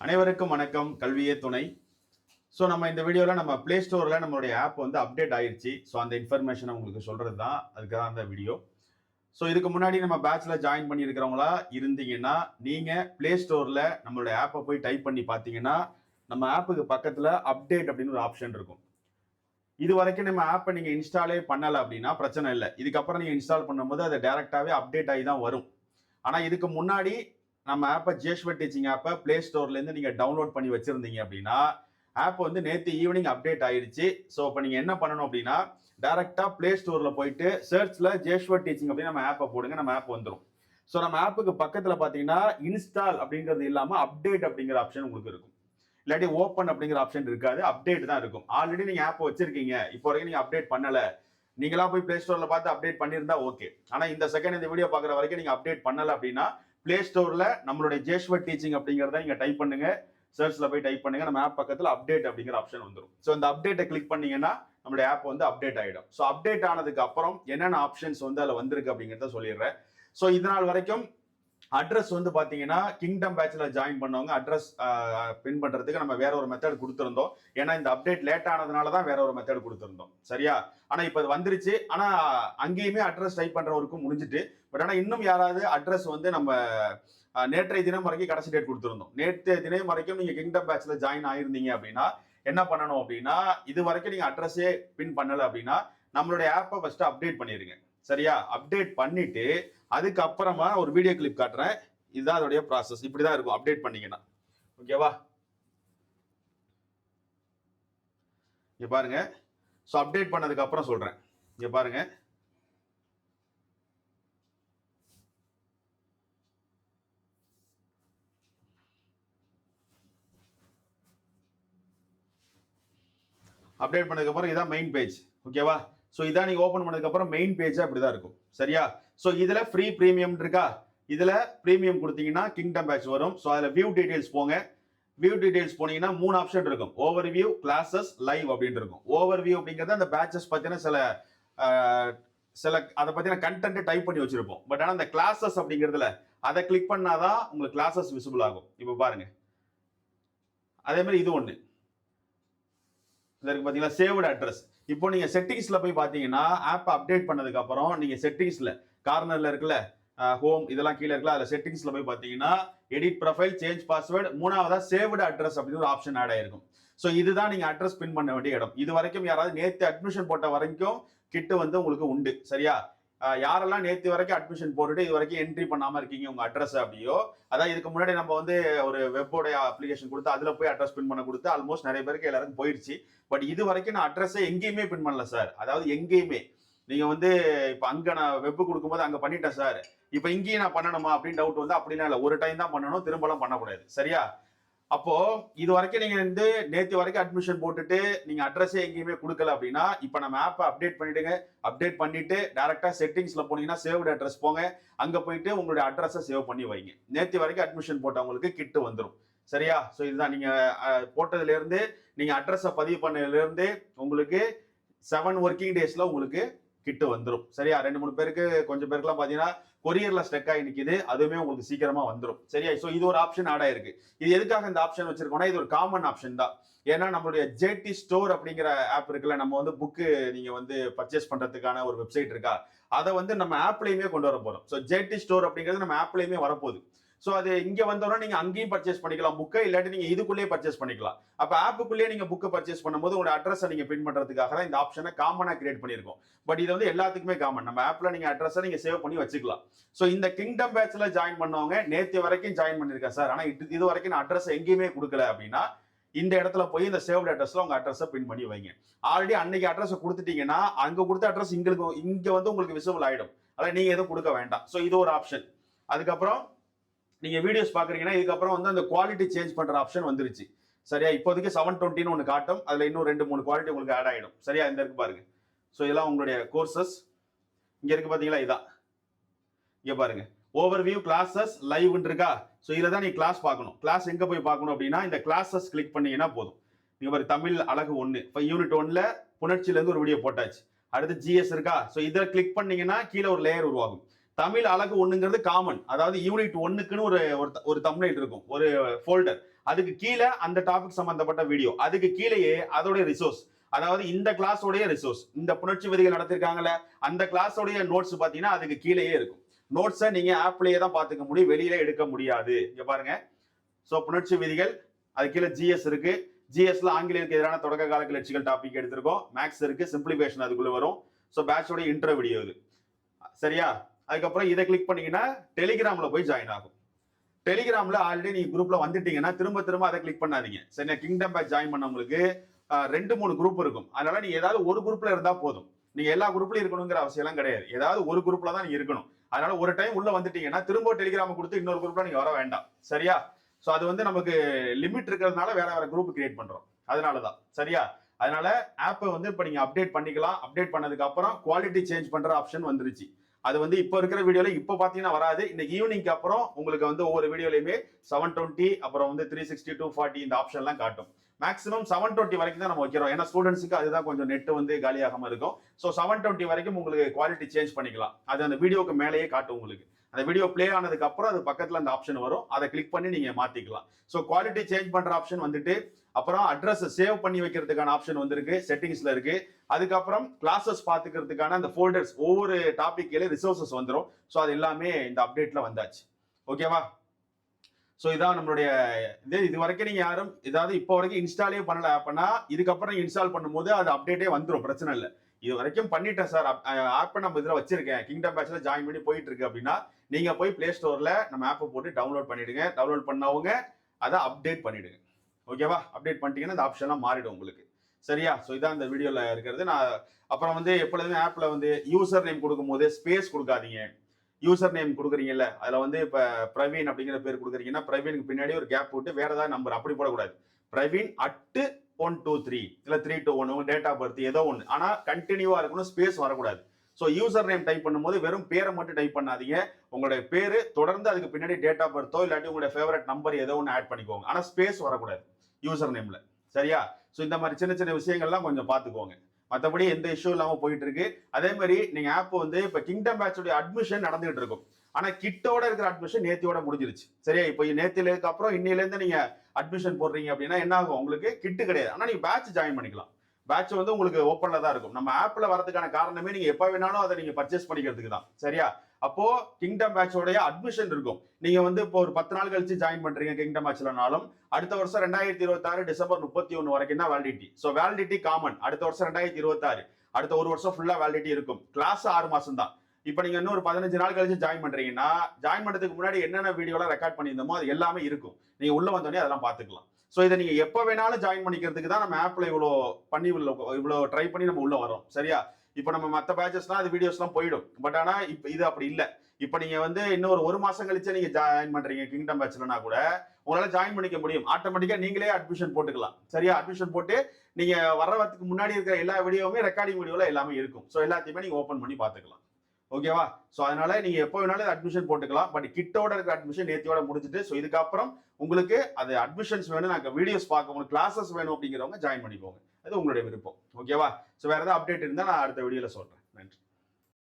அனைவருக்கும் வணக்கம். கல்வியே துணை. ஸோ நம்ம இந்த வீடியோவில் நம்ம ப்ளே ஸ்டோரில் நம்மளுடைய ஆப் வந்து அப்டேட் ஆயிடுச்சு ஸோ அந்த இன்ஃபர்மேஷனை உங்களுக்கு சொல்கிறது தான் அதுக்கு தான் அந்த வீடியோ ஸோ இதுக்கு முன்னாடி நம்ம பேட்சில் ஜாயின் பண்ணியிருக்கிறவங்களா இருந்தீங்கன்னா நீங்கள் ப்ளே ஸ்டோரில் நம்மளுடைய ஆப்பை போய் டைப் பண்ணி பார்த்தீங்கன்னா நம்ம ஆப்புக்கு பக்கத்தில் அப்டேட் அப்படின்னு ஒரு ஆப்ஷன் இருக்கும். இது வரைக்கும் நம்ம ஆப்பை நீங்கள் இன்ஸ்டாலே பண்ணலை அப்படின்னா பிரச்சனை இல்லை. இதுக்கப்புறம் நீங்கள் இன்ஸ்டால் பண்ணும்போது அது டேரெக்டாகவே அப்டேட் ஆகி தான் வரும். ஆனால் இதுக்கு முன்னாடி நம்ம ஆப்பை ஜேஷ்வட் டீச்சிங் ஆப்பை ப்ளே ஸ்டோர்லேருந்து நீங்கள் டவுன்லோட் பண்ணி வச்சுருந்தீங்க அப்படின்னா ஆப் வந்து நேற்று ஈவினிங் அப்டேட் ஆயிடுச்சு. ஸோ இப்போ நீங்கள் என்ன பண்ணணும் அப்படின்னா டேரெக்டாக ப்ளே ஸ்டோரில் போயிட்டு சர்ச்சில் ஜேஷ்வட் டீச்சிங் அப்படின்னு நம்ம ஆப்பை போடுங்க நம்ம ஆப் வந்துடும் ஸோ நம்ம ஆப்புக்கு பக்கத்தில் பார்த்தீங்கன்னா இன்ஸ்டால் அப்படிங்கிறது இல்லாமல் அப்டேட் அப்படிங்கிற ஆப்ஷன் உங்களுக்கு இருக்கும். இல்லாட்டி ஓப்பன் அப்படிங்கிற ஆப்ஷன் இருக்காது அப்டேட் தான் இருக்கும். ஆல்ரெடி நீங்கள் ஆப் வச்சிருக்கீங்க இப்போ வரைக்கும் நீங்கள் அப்டேட் பண்ணலை. நீங்களா போய் ப்ளே ஸ்டோரில் பார்த்து அப்டேட் பண்ணியிருந்தா ஓகே ஆனால் இந்த செகண்ட் இந்த வீடியோ பார்க்குற வரைக்கும் நீங்கள் அப்டேட் பண்ணலை அப்படின்னா ப்ளே ஸ்டோரில் நம்மளுடைய ஜேஷ்வர் டீச்சிங் அப்படிங்கிறத நீங்கள் டைப் பண்ணுங்க. சர்ச்சில் போய் டைப் பண்ணுங்க. நம்ம ஆப் பக்கத்தில் அப்டேட் அப்படிங்கிற ஆப்ஷன் வந்துடும் ஸோ இந்த அப்டேட்டை கிளிக் பண்ணீங்கன்னா நம்மளுடைய ஆப் வந்து அப்டேட் ஆகிடும் ஸோ அப்டேட் ஆனதுக்கு அப்புறம் என்னென்ன ஆப்ஷன்ஸ் வந்து அதில் வந்திருக்கு அப்படிங்கிறத சொல்லிடுறேன். ஸோ இது நாள் வரைக்கும் அட்ரஸ் வந்து பாத்தீங்கன்னா கிங்டம் பேட்ச்ல ஜாயின் பண்ணவங்க அட்ரஸ் பின் பண்றதுக்கு நம்ம வேற ஒரு மெத்தட் கொடுத்துருந்தோம். ஏன்னா இந்த அப்டேட் லேட் ஆனதுனால தான் வேற ஒரு மெத்தட் கொடுத்துருந்தோம். சரியா? ஆனா இப்போ அது வந்துருச்சு. ஆனா அங்கேயுமே அட்ரஸ் டைப் பண்றவருக்கும் முடிஞ்சிட்டு பட் ஆனா இன்னும் யாராவது அட்ரஸ் வந்து நம்ம நேற்றைய தினம் வரைக்கும் கடைசி டேட் கொடுத்துருந்தோம். நேற்றைய தினம் வரைக்கும் நீங்க கிங்டம் பேட்ச்ல ஜாயின் ஆயிருந்தீங்க அப்படின்னா என்ன பண்ணணும் அப்படின்னா இது வரைக்கும் நீங்க அட்ரஸே பின் பண்ணல அப்படின்னா நம்மளுடைய ஆப்பை ஃபர்ஸ்ட் அப்டேட் பண்ணிருங்க. சரியா? அப்டேட் பண்ணிட்டு அதுக்கப்புறமா ஒரு வீடியோ கிளிப் காட்டுறேன். இதுதான் அதோடைய ப்ராசஸ் இப்படிதான் இருக்கும். அப்டேட் பண்ணீங்கன்னா. ஓகேவா இங்க பாருங்க. ஸோ அப்டேட் பண்ணதுக்கு அப்புறம் சொல்றேன். இங்க பாருங்க. அப்டேட் பண்ணதுக்கு அப்புறம் இதான் மெயின் பேஜ் ஓகேவா ஸோ இதான் நீங்கள் ஓப்பன் பண்ணதுக்கப்புறம் மெயின் பேஜ் அப்படிதான் இருக்கும். சரியா? ஸோ இதுல ஃப்ரீ ப்ரீமியம் இருக்கா? இதுல ப்ரீமியம் கொடுத்தீங்கன்னா கிங்டம் பேட்ச் வரும். ஸோ அதில் வியூ டீடைல்ஸ் போங்க. வியூ டீடைல்ஸ் போனீங்கன்னா மூணு ஆப்ஷன் இருக்கும். ஓவர் வியூ கிளாஸஸ் லைவ் அப்படின்னு இருக்கும். ஓவர் வியூ அப்படிங்கிறது அந்த பேட்சஸ் பத்தின சில சில அதை பத்தின கண்டென்ட் டைப் பண்ணி வச்சிருப்போம். பட் ஆனால் அந்த கிளாஸஸ் அப்படிங்கிறதுல அதை கிளிக் பண்ணாதான் உங்களுக்கு கிளாஸஸ் விசிபிள் ஆகும். இப்போ பாருங்க. அதே மாதிரி இது ஒன்று இதற்கு பார்த்தீங்கன்னா சேவ்டு அட்ரஸ் இப்போ நீங்க செட்டிங்ஸ்ல போய் பார்த்தீங்கன்னா ஆப் அப்டேட் பண்ணதுக்கு அப்புறம் நீங்க செட்டிங்ஸ்ல கார்னர்ல இருக்குல்ல ஹோம் இதெல்லாம் கீழே இருக்குல்ல அதில் செட்டிங்ஸ்ல போய் பார்த்தீங்கன்னா எடிட் ப்ரொஃபைல் சேஞ்ச் பாஸ்வேர்டு மூணாவதா சேவ்டு அட்ரஸ் அப்படின்னு ஒரு ஆப்ஷன் ஆட் ஆயிருக்கும். ஸோ இதுதான் நீங்க அட்ரஸ் பின் பண்ண வேண்டிய இடம். இது வரைக்கும் யாராவது நேற்று அட்மிஷன் போட்ட வரைக்கும் கிட்டு வந்து உங்களுக்கு உண்டு. சரியா? யாரெல்லாம் நேற்று வரைக்கும் அட்மிஷன் போட்டுட்டு இது வரைக்கும் என்ட்ரி பண்ணாமல் இருக்கீங்க உங்கள் அட்ரஸ் அப்படியோ அதான் இதுக்கு முன்னாடி நம்ம வந்து ஒரு வெப்போடைய அப்ளிகேஷன் கொடுத்து அதில் போய் அட்ரஸ் பின் பண்ண கொடுத்து ஆல்மோஸ்ட் நிறைய பேருக்கு எல்லாருக்கும் போயிடுச்சு பட் இது வரைக்கும் நான் அட்ரஸை எங்கேயுமே பின் பண்ணல சார் அதாவது எங்கேயுமே. நீங்கள் வந்து இப்போ அங்கே நான் வெப் கொடுக்கும்போது அங்கே பண்ணிட்டேன் சார் இப்போ இங்கேயும் நான் பண்ணணுமா அப்படின்னு டவுட் வந்து அப்படின்னா இல்லை. ஒரு டைம் தான் பண்ணணும் திரும்பலாம் பண்ணக்கூடாது. சரியா? அப்போ இது வரைக்கும் நீங்க வந்து நேற்று வரைக்கும் அட்மிஷன் போட்டுட்டு நீங்க அட்ரஸே எங்கேயுமே கொடுக்கல அப்படின்னா இப்ப நம்ம ஆப்பை அப்டேட் பண்ணிடுங்க. அப்டேட் பண்ணிட்டு டேரக்டா செட்டிங்ஸ்ல போனீங்கன்னா சேவ்டு அட்ரஸ் போங்க. அங்க போயிட்டு உங்களுடைய அட்ரஸை சேவ் பண்ணி வைங்க. நேற்று வரைக்கும் அட்மிஷன் போட்டவங்களுக்கு கிட்டு வந்துடும் சரியா? ஸோ இதுதான் நீங்க போட்டதுல இருந்து நீங்க அட்ரஸை பதிவு பண்ணதுல இருந்து உங்களுக்கு செவன் ஒர்க்கிங் டேஸ்ல உங்களுக்கு கிட்டு வந்துடும் சரியா? ரெண்டு மூணு பேருக்கு கொஞ்சம் பேருக்குலாம் பார்த்தீங்கன்னா கொரியர்ல ஸ்டெக் ஆகி நிற்கிது அதுவுமே உங்களுக்கு சீக்கிரமா வந்துடும் சரியா? ஸோ இது ஒரு ஆப்ஷன் ஆட் ஆயிருக்கு. இது எதுக்காக இந்த ஆப்ஷன் வச்சிருக்கோம்னா இது ஒரு காமன் ஆப்ஷன் தான். ஏன்னா நம்மளுடைய ஜேடி ஸ்டோர் அப்படிங்கிற ஆப் இருக்குல்ல நம்ம வந்து புக்கு நீங்க வந்து பர்ச்சேஸ் பண்றதுக்கான ஒரு வெப்சைட் இருக்கா? அதை வந்து நம்ம ஆப்லயுமே கொண்டு வர போறோம். ஸோ ஜேடி ஸ்டோர் அப்படிங்கிறது நம்ம ஆப்லயுமே வரப்போகுது. ஸோ அது இங்கே வந்தோன்னா நீங்கள் அங்கேயும் பர்ச்சேஸ் பண்ணிக்கலாம். புக்கை இல்லாட்டி நீங்கள் இதுக்குள்ளேயே பர்ச்சேஸ் பண்ணிக்கலாம். அப்போ ஆப்புக்குள்ளேயே நீங்கள் புக்கை பர்ச்சேஸ் பண்ணும்போது உங்களோட அட்ரஸை நீங்கள் பின் பண்ணுறதுக்காக தான் இந்த ஆப்ஷனை காமனாக கிரியேட் பண்ணியிருக்கோம். பட் இது வந்து எல்லாத்துக்குமே காமன் நம்ம ஆப்பில் நீங்கள் அட்ரஸை நீங்கள் சேவ் பண்ணி வச்சுக்கலாம். ஸோ இந்த கிங்டம் பேட்சில் ஜாயின் பண்ணவங்க நேற்று வரைக்கும் ஜாயின் பண்ணியிருக்கேன் சார் ஆனால் இது இது வரைக்கும் நான் அட்ரஸ் எங்கேயுமே கொடுக்கல அப்படின்னா இந்த இடத்துல போய் இந்த சேவ்ட் அட்ரஸ்ல உங்க அட்ரஸை பின் பண்ணி வைங்க. ஆல்ரெடி அன்னைக்கு அட்ரஸ் கொடுத்துட்டீங்கன்னா அங்க கொடுத்த அட்ரஸ் இங்களுக்கு இங்க வந்து உங்களுக்கு விசிபிள் ஆயிடும். அதான் நீங்க எதுவும் கொடுக்க வேண்டாம். ஸோ இது ஒரு ஆப்ஷன் அதுக்கப்புறம் நீங்க வீடியோஸ் பாக்குறீங்கன்னா இதுக்கப்புறம் வந்து அந்த குவாலிட்டி சேஞ்ச் பண்ற ஆப்ஷன் வந்துருச்சு. சரியா? இப்போதைக்கு செவன் டுவெண்ட்டின்னு ஒன்று காட்டும். அதில் இன்னும் ரெண்டு மூணு குவாலிட்டி உங்களுக்கு ஆட் ஆகிடும் சரியா? இந்த இருக்கு பாருங்க. ஸோ இதெல்லாம் உங்களுடைய கோர்சஸ் இங்கே இருக்கு பார்த்தீங்களா இதான் இங்கே பாருங்க. ஓவர் வியூ கிளாஸஸ் லைவ்னு இருக்கா? ஸோ இதில் தான் நீ கிளாஸ் பார்க்கணும். கிளாஸ் எங்கே போய் பார்க்கணும் அப்படின்னா இந்த கிளாஸஸ் கிளிக் பண்ணீங்கன்னா போதும். நீங்க பாரு தமிழ் அழகு ஒன்று இப்போ யூனிட் ஒன்ல புணர்ச்சியிலேருந்து ஒரு வீடியோ போட்டாச்சு. அடுத்து ஜிஎஸ் இருக்கா? ஸோ இதில் கிளிக் பண்ணீங்கன்னா கீழே ஒரு லேயர் உருவாகும். தமிழ் அழகு ஒண்ணுங்கிறது காமன் அதாவது யூனிட் ஒன்னுக்குன்னு ஒரு ஒரு த- இருக்கும். ஒரு ஃபோல்டர் அதுக்கு கீழே அந்த டாபிக் சம்பந்தப்பட்ட வீடியோ அதுக்கு கீழேயே அதோடைய ரிசோர்ஸ் அதாவது இந்த கிளாஸோடைய ரிசோர்ஸ் இந்த புணர்ச்சி விதிகள் நடத்திருக்காங்கல்ல அந்த கிளாஸோடைய நோட்ஸ் பாத்தீங்கன்னா அதுக்கு கீழேயே இருக்கும். நோட்ஸை நீங்க ஆப்லயே தான் பாத்துக்க முடியும். வெளியில எடுக்க முடியாது. இங்க பாருங்க. சோ புணர்ச்சி விதிகள் அது கீழே ஜிஎஸ் இருக்கு. ஜிஎஸ்ல ஆங்கிலேயருக்கு எதிரான தொடக்க கால கிளர்ச்சிகள் டாபிக் எடுத்திருக்கோம். மேக்ஸ் இருக்கு சிம்பிளிஃபிகேஷன் அதுக்குள்ள வரும். ஸோ பேட்சோட இன்டர்வியூ வீடியோ இது. சரியா? அதுக்கப்புறம் இதை கிளிக் பண்ணீங்கன்னா டெலிகிராமில் போய் ஜாயின் ஆகும். டெலிகிராமில் ஆல்ரெடி நீங்கள் குரூப்பில் வந்துட்டீங்கன்னா திரும்ப திரும்ப அதை கிளிக் பண்ணாதீங்க. சரியா கிங்டம் பேட்ச் ஜாயின் பண்ணவங்களுக்கு ரெண்டு மூணு குரூப் இருக்கும். அதனால நீ ஏதாவது ஒரு குரூப்பில் இருந்தால் போதும். நீங்கள் எல்லா குரூப்லையும் இருக்கணுங்கிற அவசியம்லாம் கிடையாது. ஏதாவது ஒரு குரூப்பில் தான் நீ இருக்கணும். அதனால ஒரு டைம் உள்ள வந்துட்டீங்கன்னா திரும்ப டெலிகிராம் கொடுத்து இன்னொரு குரூப்ல நீங்க வர வேண்டாம். சரியா? ஸோ அது வந்து நமக்கு லிமிட் இருக்கிறதுனால வேற வேற குரூப் கிரியேட் பண்றோம். அதனாலதான் சரியா? அதனால ஆப்பை வந்து இப்போ நீங்க அப்டேட் பண்ணிக்கலாம். அப்டேட் பண்ணதுக்கு அப்புறம் குவாலிட்டி சேஞ்ச் பண்ற ஆப்ஷன் வந்துருச்சு. அது வந்து இப்போ இருக்கிற வீடியோல இப்போ பார்த்தீங்கன்னா வராது. இந்த ஈவினிங்க்கு அப்புறம் உங்களுக்கு வந்து ஒவ்வொரு வீடியோலையுமே செவன் டுவெண்ட்டி அப்புறம் வந்து த்ரீ சிக்ஸ்டி டூ ஃபார்ட்டி இந்த ஆப்ஷன்லாம் காட்டும். மேக்ஸிமம் செவன் டுவெண்ட்டி வரைக்கும் தான் நம்ம வைக்கிறோம். ஏன்னா ஸ்டூடெண்ட்ஸுக்கு அதுதான் கொஞ்சம் நெட் வந்து காலியாகாம இருக்கும். ஸோ செவன் டுவெண்ட்டி வரைக்கும் உங்களுக்கு குவாலிட்டி சேஞ்ச் பண்ணிக்கலாம். அது அந்த வீடியோக்கு மேலேயே காட்டும் உங்களுக்கு. அந்த வீடியோ ப்ளே ஆனதுக்கு அப்புறம் அது பக்கத்தில் அந்த ஆப்ஷன் வரும். அதை கிளிக் பண்ணி நீங்க மாத்திக்கலாம். ஸோ குவாலிட்டி சேஞ்ச் பண்ற ஆப்ஷன் வந்துட்டு அப்புறம் அட்ரஸ் சேவ் பண்ணி வைக்கிறதுக்கான ஆப்ஷன் வந்திருக்கு செட்டிங்ஸ்ல இருக்கு. அதுக்கப்புறம் கிளாஸஸ் பாத்துக்கிறதுக்கான அந்த ஃபோல்டர்ஸ் ஒவ்வொரு டாபிக் ரிசோர்சஸ் வந்துடும் ஸோ அது எல்லாமே இந்த அப்டேட்ல வந்தாச்சு. ஓகேவா ஸோ இதான் நம்மளுடைய இது இது வரைக்கும் நீங்கள் யாரும் ஏதாவது இப்போ வரைக்கும் இன்ஸ்டாலே பண்ணல ஆப்னா இதுக்கப்புறம் இன்ஸ்டால் பண்ணும்போது அது அப்டேட்டே வந்துடும் பிரச்சனை இல்லை. இது வரைக்கும் பண்ணிட்டேன் சார். ஆப்பை நம்ம இதில் வச்சிருக்கேன். கிங்டம் பேட்சில் ஜாயின் பண்ணி போயிட்டு இருக்கு அப்படின்னா நீங்க போய் பிளே ஸ்டோர்ல நம்ம ஆப்பை போட்டு டவுன்லோட் பண்ணிடுங்க. டவுன்லோட் பண்ணவங்க அதை அப்டேட் பண்ணிடுங்க. ஓகேவா அப்டேட் பண்ணிட்டீங்கன்னா இந்த ஆப்ஷன்லாம் மாறிடும் உங்களுக்கு. சரியா? ஸோ இதான் இந்த வீடியோவில் இருக்கிறது. நான் அப்புறம் வந்து எப்பொழுதுமே ஆப்பில் வந்து யூசர் நேம் கொடுக்கும்போது ஸ்பேஸ் கொடுக்காதீங்க. யூசர் நேம் கொடுக்குறீங்கல்ல அதில் வந்து இப்போ பிரவீன் அப்படிங்கிற பேர் கொடுக்குறீங்கன்னா பிரவீனுக்கு பின்னாடி ஒரு கேப் போட்டு வேற ஏதாவது நம்பர் அப்படி போடக்கூடாது. Praveen at one two three இல்லை த்ரீ டூ ஒன் உங்கள் டேட் ஆஃப் பர்த் ஏதோ ஒன்று ஆனால் கண்டினியூவாக இருக்கணும் ஸ்பேஸ் வரக்கூடாது. ஸோ யூசர் நேம் டைப் பண்ணும்போது வெறும் பேரை மட்டும் டைப் பண்ணாதீங்க. உங்களுடைய பேர் தொடர்ந்து அதுக்கு பின்னாடி டேட் ஆஃப் பர்த்தோ இல்லாட்டி உங்களுடைய ஃபேவரட் நம்பர் ஏதோ ஒன்று ஆட் பண்ணிக்கோங்க. ஆனால் ஸ்பேஸ் வரக்கூடாது யூசர் நேம்ல சரியா? ஸோ இந்த மாதிரி சின்ன சின்ன விஷயங்கள்லாம் கொஞ்சம் பார்த்துக்கோங்க. மற்றபடி எந்த இஷ்யூ இல்லாமல் போயிட்டு இருக்கு அதே மாதிரி நீங்கள் ஆப் வந்து இப்போ கிங்டம் பேட்சோட அட்மிஷன் நடந்துகிட்டு இருக்கும். ஆனால் கிட்டோட இருக்கிற அட்மிஷன் நேத்தியோட முடிஞ்சிருச்சு. சரியா? இப்போ நேத்திலேக்கு அப்புறம் இன்னிலேருந்து நீங்கள் அட்மிஷன் போடுறீங்க அப்படின்னா என்ன ஆகும்? உங்களுக்கு கிட்டு கிடையாது. ஆனால் நீங்கள் பேட்ச் ஜாயின் பண்ணிக்கலாம். பேட்ச் வந்து உங்களுக்கு ஓப்பன்ல தான் இருக்கும். நம்ம ஆப்ல வரதுக்கான காரணமே நீங்க எப்ப வேணாலும் அதை நீங்க பர்ச்சேஸ் பண்ணிக்கிறதுக்கு தான். சரியா? அப்போ கிங்டம் பேட்சோடைய அட்மிஷன் இருக்கும். நீங்க வந்து இப்போ ஒரு பத்து நாள் கழிச்சு ஜாயின் பண்றீங்க கிங்டம் பேட்ச்லனாலும் அடுத்த வருஷம் ரெண்டாயிரத்தி இருபத்தாறு டிசம்பர் முப்பத்தி ஒன்று வரைக்கும் தான் வேலிடிட்டி ஸோ வேலிடிட்டி காமன் அடுத்த வருஷம் ரெண்டாயிரத்தி இருபத்தாறு. அடுத்த ஒரு வருஷம் ஃபுல்லா வேலிடிட்டி இருக்கும். கிளாஸ் ஆறு மாசம் தான். இப்போ நீங்க இன்னும் ஒரு பதினஞ்சு நாள் கழிச்சு ஜாயின் பண்றீங்கன்னா ஜாயின் பண்றதுக்கு முன்னாடி என்னென்ன வீடியோலாம் ரெக்கார்ட் பண்ணியிருந்தோமோ அது எல்லாமே இருக்கும். நீங்க உள்ள வந்தோடனே அதெல்லாம் பார்த்துக்கலாம். ஸோ இதை நீங்கள் எப்போ வேணாலும் ஜாயின் பண்ணிக்கிறதுக்கு தான் நம்ம ஆப்பில் இவ்வளோ பண்ணி உள்ள இவ்வளோ ட்ரை பண்ணி நம்ம உள்ளே வரோம் சரியா? இப்போ நம்ம மற்ற பேச்சஸ்லாம் அது வீடியோஸ்லாம் போயிடும். பட் ஆனால் இப்போ இது அப்படி இல்லை. இப்போ நீங்கள் வந்து இன்னும் ஒரு ஒரு கழிச்சே கழிச்சு ஜாயின் பண்ணுறீங்க கிங்டம் பேட்ச்லனா கூட உங்களால் ஜாயின் பண்ணிக்க முடியும். ஆட்டோமேட்டிக்காக நீங்களே அட்மிஷன் போட்டுக்கலாம். சரியா? அட்மிஷன் போட்டு நீங்கள் வர்றதுக்கு முன்னாடி இருக்கிற எல்லா வீடியோவுமே ரெக்கார்டிங் வீடியோவில் எல்லாமே இருக்கும். ஸோ எல்லாத்தையுமே நீங்கள் ஓப்பன் பண்ணி பார்த்துக்கலாம். ஓகேவா? ஸோ அதனால நீங்க எப்போ வேணாலும் அட்மிஷன் போட்டுக்கலாம். பட் கிட்டோட இருக்கிற அட்மிஷன் நேத்தியோட முடிஞ்சுட்டு ஸோ இதுக்கப்புறம் உங்களுக்கு அது அட்மிஷன்ஸ் வேணும் நாங்கள் வீடியோஸ் பார்க்க உங்களுக்கு கிளாஸஸ் வேணும் அப்படிங்கிறவங்க ஜாயின் பண்ணிக்கோங்க. அது உங்களுடைய விருப்பம். ஓகேவா? ஸோ வேற ஏதாவது அப்டேட் இருந்தால் நான் அடுத்த வீடியோவில் சொல்றேன். நன்றி.